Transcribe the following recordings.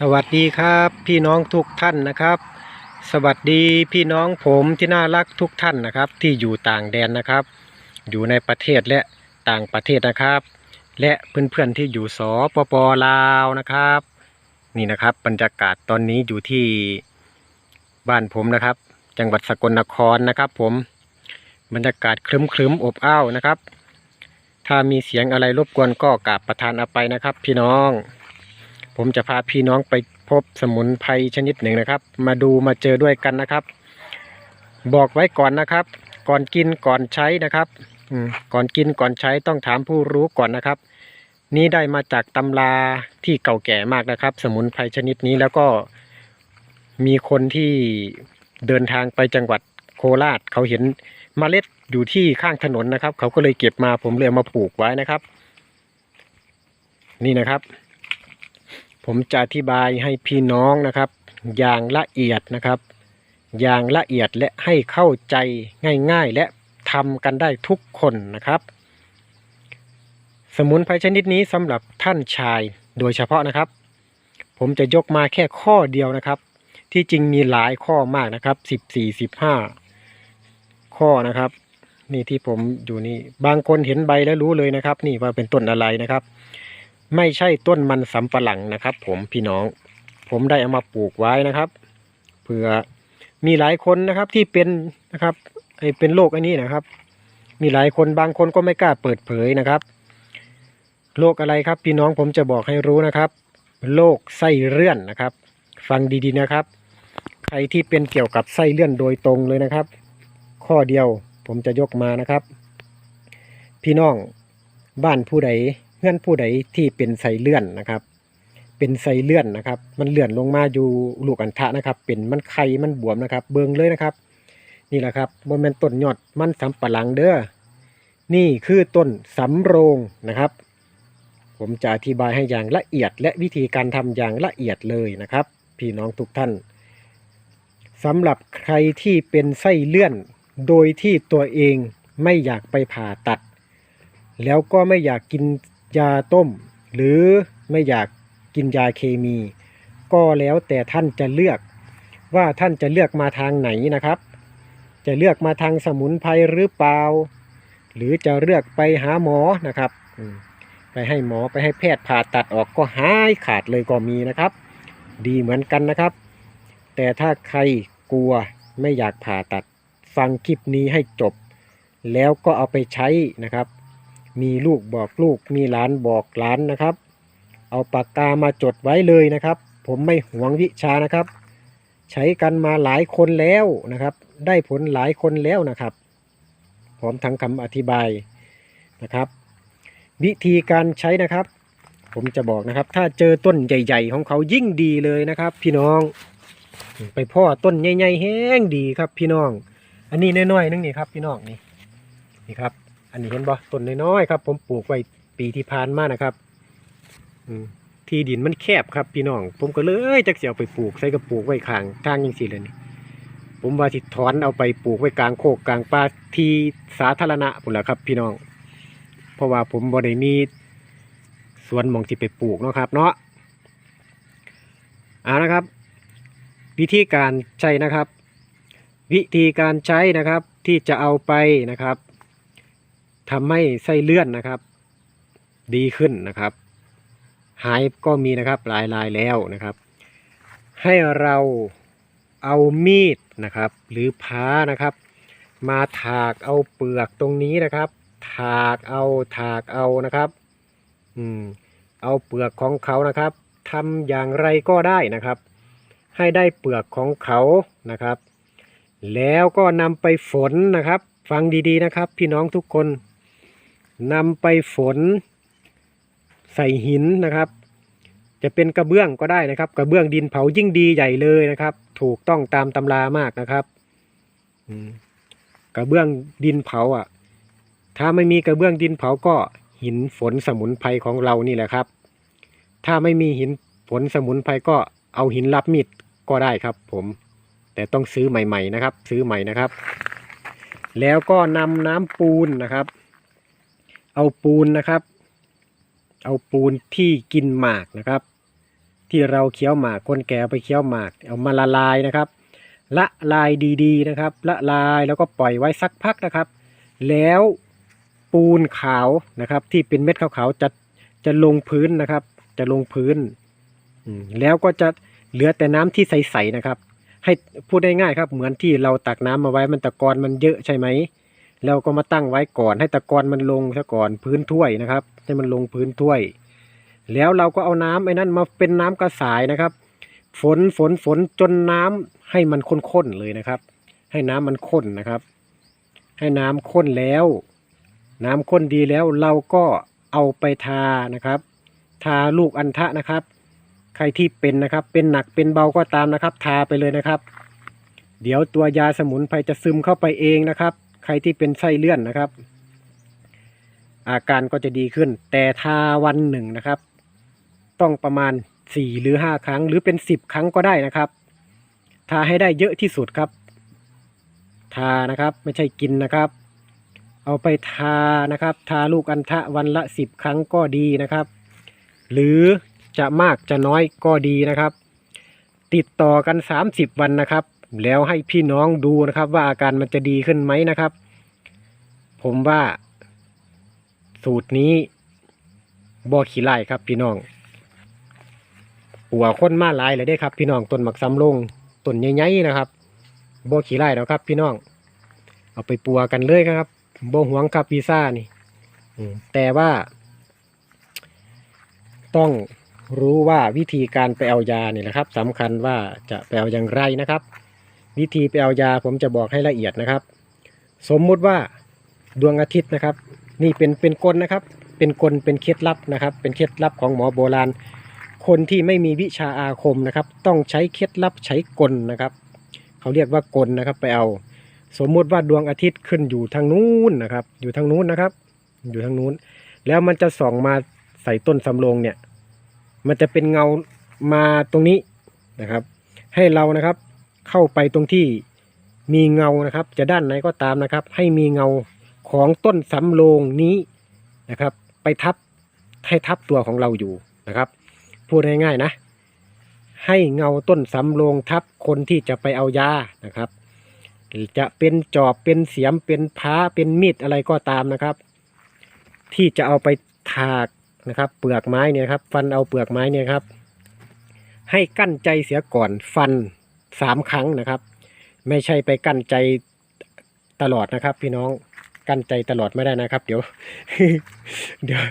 สวัสดีครับพี่น้องทุกท่านนะครับ สวัสดีพี่น้องผมที่น่ารักทุกท่านนะครับ ที่อยู่ต่างแดนนะครับ อยู่ในประเทศและต่างประเทศนะครับ และเพื่อนๆที่อยู่สปปลาวนะครับ นี่นะครับบรรยากาศตอนนี้อยู่ที่บ้านผมนะครับ จังหวัดสกลนครนะครับ ผมบรรยากาศครึ้มๆอบอ้าวนะครับ ถ้ามีเสียงอะไรรบกวนก็กราบประทานอภัยนะครับ พี่น้อง ผมจะพาพี่น้องไปพบสมุนไพรชนิดหนึ่งนะครับ มาดูมาเจอด้วยกันนะครับ บอกไว้ก่อนนะครับ ก่อนกินก่อนใช้นะครับก่อนกินก่อนใช้ต้องถามผู้รู้ก่อนนะครับ นี่ได้มาจากตำราที่เก่าแก่มากนะครับ สมุนไพรชนิดนี้แล้วก็มีคนที่เดินทางไปจังหวัดโคราชเขาเห็นเมล็ดอยู่ที่ข้างถนนนะครับ เขาก็เลยเก็บมาผมเลยมาปลูกไว้นะครับ นี่นะครับ ผมจะอธิบายให้พี่น้องนะครับ อย่างละเอียดนะครับ อย่างละเอียดและให้เข้าใจง่ายๆ และทำกันได้ทุกคนนะครับ สมุนไพรชนิดนี้สำหรับท่านชายโดยเฉพาะนะครับ ผมจะยกมาแค่ข้อเดียวนะครับ ที่จริงมีหลายข้อมากนะครับสิบสี่สิบห้าข้อนะครับ นี่ที่ผมอยู่นี่บางคนเห็นใบแล้วรู้เลยนะครับ นี่ว่าเป็นต้นอะไรนะครับ ไม่ใช่ต้นมันสำปะหลังนะครับ ผมพี่น้อง ผมได้เอามาปลูกไว้นะครับเผื่อมีหลายคนนะครับที่เป็นนะครับไอเป็นโรคอันนี้นะครับ มีหลายคนบางคนก็ไม่กล้าเปิดเผยนะครับโรคอะไรครับ พี่น้องผมจะบอกให้รู้นะครับโรคไส้เลื่อนนะครับ ฟังดีๆนะครับ ใครที่เป็นเกี่ยวกับไส้เลื่อนโดยตรงเลยนะครับ ข้อเดียวผมจะยกมานะครับ พี่น้องบ้านผู้ใด เงื่อนผู้ใดที่เป็นไสเลื่อนนะครับ เป็นไสเลื่อนนะครับ มันเลื่อนลงมาอยู่ลูกอัณฑะนะครับ เป็นมันไข่มันบวมนะครับ เบิงเลยนะครับ นี่แหละครับโมเมนต้นยอดมันสำปะหลังเด้อนี่คือต้นสำโรงนะครับ ผมจะอธิบายให้อย่างละเอียด และวิธีการทำอย่างละเอียดเลยนะครับ พี่น้องทุกท่านสำหรับใครที่เป็นไส้เลื่อน โดยที่ตัวเองไม่อยากไปผ่าตัด แล้วก็ไม่อยากกิน ยาต้ม หรือไม่อยากกินยาเคมี ก็แล้วแต่ท่านจะเลือกว่าท่านจะเลือกมาทางไหนนะครับ จะเลือกมาทางสมุนไพรหรือเปล่า หรือจะเลือกไปหาหมอนะครับ ไปให้หมอไปให้แพทย์ผ่าตัดออกก็หายขาดเลยก็มีนะครับ ดีเหมือนกันนะครับ แต่ถ้าใครกลัวไม่อยากผ่าตัดฟังคลิปนี้ให้จบ แล้วก็เอาไปใช้นะครับ มีลูกบอกลูกมีหลานบอกหลานนะครับ เอาปากกามาจดไว้เลยนะครับ ผมไม่หวงวิชานะครับ ใช้กันมาหลายคนแล้วนะครับ ได้ผลหลายคนแล้วนะครับพร้อมทั้งคำอธิบายนะครับ วิธีการใช้นะครับ ผมจะบอกนะครับ ถ้าเจอต้นใหญ่ ๆ ของเขายิ่งดีเลยนะครับ พี่น้องไปพ่อต้นใหญ่ๆแห้งดีครับ พี่น้อง อันนี้น้อยๆนึงนี่ครับ พี่น้องนี่นี่ครับ อันนี้เห็นบ่ต้นน้อยๆครับ ผมปลูกไว้ปีที่ผ่านมานะครับอที่ดินมันแคบครับพี่น้อง ผมก็เลยจักเสียเอาไปปลูกใส่กระปลูกไว้ข้างทางยังสิเลยนี่ผมว่าสิถอนเอาไปปลูกไว้กลางโคกกลางป่าที่สาธารณะพุ่นแหละครับ พี่น้อง เพราะว่าผมบ่ได้มีสวนมองสิไปปลูกเนาะครับ เนาะเอานะครับ วิธีการใช้นะครับ วิธีการใช้นะครับที่จะเอาไปนะครับ ทำให้ไส้เลื่อนนะครับ ดีขึ้นนะครับ หายก็มีนะครับหลายรายแล้วนะครับ ให้เราเอามีดนะครับ หรือพ้านะครับ มาถากเอาเปลือกตรงนี้นะครับ ถากเอาถากเอานะครับ อืมเอาเปลือกของเขานะครับทำอย่างไรก็ได้นะครับ ให้ได้เปลือกของเขานะครับ แล้วก็นำไปฝนนะครับ ฟังดีๆนะครับ พี่น้องทุกคน นำไปฝน ใส่หินนะครับ จะเป็นกระเบื้องก็ได้นะครับ กระเบื้องดินเผายิ่งดีใหญ่เลยนะครับ ถูกต้องตามตำรามากนะครับกระเบื้องดินเผาอะ ถ้าไม่มีกระเบื้องดินเผาก็หินฝนสมุนไพรของเรานี่แหละครับ ถ้าไม่มีหินฝนสมุนไพรก็เอาหินรับมีดก็ได้ครับ ผม แต่ต้องซื้อใหม่ ๆ นะครับ ซื้อใหม่นะครับ แล้วก็นำน้ำปูนนะครับ เอาปูนนะครับ เอาปูนที่กินหมากนะครับ ที่เราเคี้ยวหมากคนแก่ไปเคี้ยวหมาก เอามาละลายนะครับ ละลายดีๆนะครับ ละลายแล้วก็ปล่อยไว้สักพักนะครับ แล้วปูนขาวนะครับ ที่เป็นเม็ดขาวๆจะจะลงพื้นนะครับ จะลงพื้นแล้วก็จะเหลือแต่น้ำที่ใสๆนะครับ ให้พูดได้ง่ายครับ เหมือนที่เราตักน้ำมาไว้มันตะกอนมันเยอะใช่ไหม เราก็มาตั้งไว้ก่อนให้ตะกอนมันลงซะก่อนพื้นถ้วยนะครับ ให้มันลงพื้นถ้วย แล้วเราก็เอาน้ำไอ้นั่นมาเป็นน้ำกระสายนะครับ ฝนฝนฝนจนน้ำให้มันข้นๆเลยนะครับ ให้น้ำมันข้นนะครับ ให้น้ำข้นแล้ว น้ำข้นดีแล้วเราก็เอาไปทานะครับ ทาลูกอัณฑะนะครับ ใครที่เป็นนะครับ เป็นหนักเป็นเบาก็ตามนะครับ ทาไปเลยนะครับ เดี๋ยวตัวยาสมุนไพรจะซึมเข้าไปเองนะครับ ใครที่เป็นไส้เลื่อนนะครับ อาการก็จะดีขึ้น แต่ทาวันหนึ่งนะครับ ต้องประมาณสี่หรือห้าครั้ง หรือเป็นสิบครั้งก็ได้นะครับ ทาให้ได้เยอะที่สุดครับ ทานะครับไม่ใช่กินนะครับ เอาไปทานะครับ ทาลูกอัณฑะวันละสิบครั้งก็ดีนะครับ หรือจะมากจะน้อยก็ดีนะครับ ติดต่อกัน 30 วันนะครับ แล้วให้พี่น้องดูนะครับ ว่าอาการมันจะดีขึ้นไหมนะครับ ผมว่า สูตรนี้บ่ขี้ไล่ครับ พี่น้องปัวคนมาหลายเลยได้ครับ พี่น้องต้นหมักซ้ำลงต้นใหญ่ๆนะครับบ่ขี้ไล่แล้วครับ พี่น้อง เอาไปปัวกันเลยครับบ่หวงครับวีซ่านี่แต่ว่า ต้องรู้ว่าวิธีการไปเอายาเนี่ยนะครับสำคัญว่าจะไปเอาอย่างไรนะครับ วิธีไปเอายาผมจะบอกให้ละเอียดนะครับ สมมุติว่าดวงอาทิตย์นะครับ นี่เป็นเป็นกลนะครับ เป็นกลเป็นเคล็ดลับนะครับ เป็นเคล็ดลับของหมอโบราณ คนที่ไม่มีวิชาอาคมนะครับ ต้องใช้เคล็ดลับใช้กลนะครับ เขาเรียกว่ากลนะครับไปเอา สมมุติว่าดวงอาทิตย์ขึ้นอยู่ทางนู้นนะครับ อยู่ทางนู้นนะครับ อยู่ทางนู้น แล้วมันจะส่องมาใส่ต้นสำโรงเนี่ย มันจะเป็นเงามาตรงนี้นะครับ ให้เรานะครับ เข้าไปตรงที่มีเงานะครับ จะด้านไหนก็ตามนะครับ ให้มีเงาของต้นสำโรงนี้นะครับ ไปทับให้ทับตัวของเราอยู่นะครับ พูดง่ายๆนะ ให้เงาต้นสำโรงทับคนที่จะไปเอายานะครับ จะเป็นจอบเป็นเสียมเป็นพ้าเป็นมีดอะไรก็ตามนะครับ ที่จะเอาไปถากนะครับ เปลือกไม้เนี่ยครับ ฟันเอาเปลือกไม้เนี่ยครับ ให้กั้นใจเสียก่อนฟัน สามครั้งนะครับ ไม่ใช่ไปกั้นใจตลอดนะครับ พี่น้องกั้นใจตลอดไม่ได้นะครับ เดี๋ยว เดี๋ยว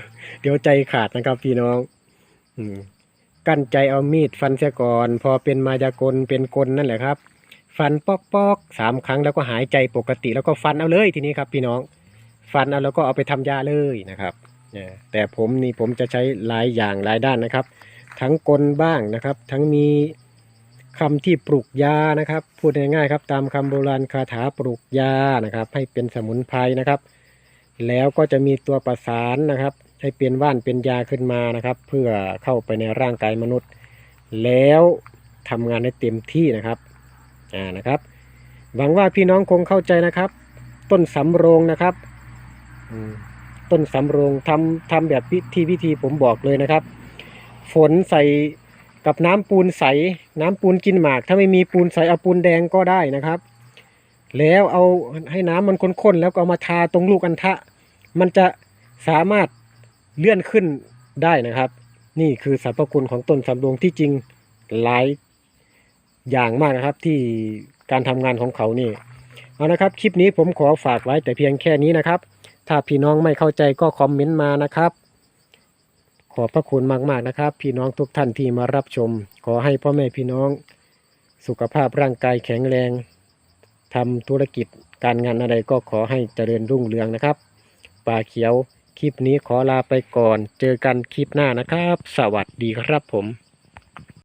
เดี๋ยวใจขาดนะครับ พี่น้อง อืมกั้นใจเอามีดฟันเสียก่อน พอเป็นมายากลเป็นกลนั่นแหละครับ ฟันปอกปอกสามครั้งแล้วก็หายใจปกติแล้วก็ฟันเอาเลยทีนี้ครับ พี่น้อง ฟันเอาแล้วก็เอาไปทำยาเลยนะครับแต่ผมนี่ผมจะใช้หลายอย่างหลายด้านนะครับ ทั้งกลบ้างนะครับ ทั้งมี คำที่ปลูกยานะครับ พูดง่ายๆครับ ตามคำโบราณคาถาปลูกยานะครับ ให้เป็นสมุนไพรนะครับ แล้วก็จะมีตัวประสานนะครับ ให้เป็นว่านเป็นยาขึ้นมานะครับ เพื่อเข้าไปในร่างกายมนุษย์ แล้วทำงานได้เต็มที่นะครับอ่านะครับ หวังว่าพี่น้องคงเข้าใจนะครับ ต้นสำโรงนะครับต้นสำโรงทำทำแบบวิธีวิธีผมบอกเลยนะครับ ฝนใส่ กับน้ำปูนใส น้ำปูนกินหมาก ถ้าไม่มีปูนใสเอาปูนแดงก็ได้นะครับ แล้วเอาให้น้ำมันข้นๆแล้วก็เอามาทาตรงลูกอัณฑะมันจะสามารถเลื่อนขึ้นได้นะครับ นี่คือสรรพคุณของต้นสำโรงที่จริงหลายอย่างมากนะครับที่การทำงานของเขานี่เอานะครับ คลิปนี้ผมขอฝากไว้แต่เพียงแค่นี้นะครับ ถ้าพี่น้องไม่เข้าใจก็คอมเมนต์มานะครับ ขอบพระคุณมากๆนะครับ พี่น้องทุกท่านที่มารับชม ขอให้พ่อแม่พี่น้อง สุขภาพร่างกายแข็งแรงทำธุรกิจการงานอะไรก็ขอให้เจริญรุ่งเรืองนะครับ ป่าเขียวคลิปนี้ขอลาไปก่อน เจอกันคลิปหน้านะครับ สวัสดีครับผม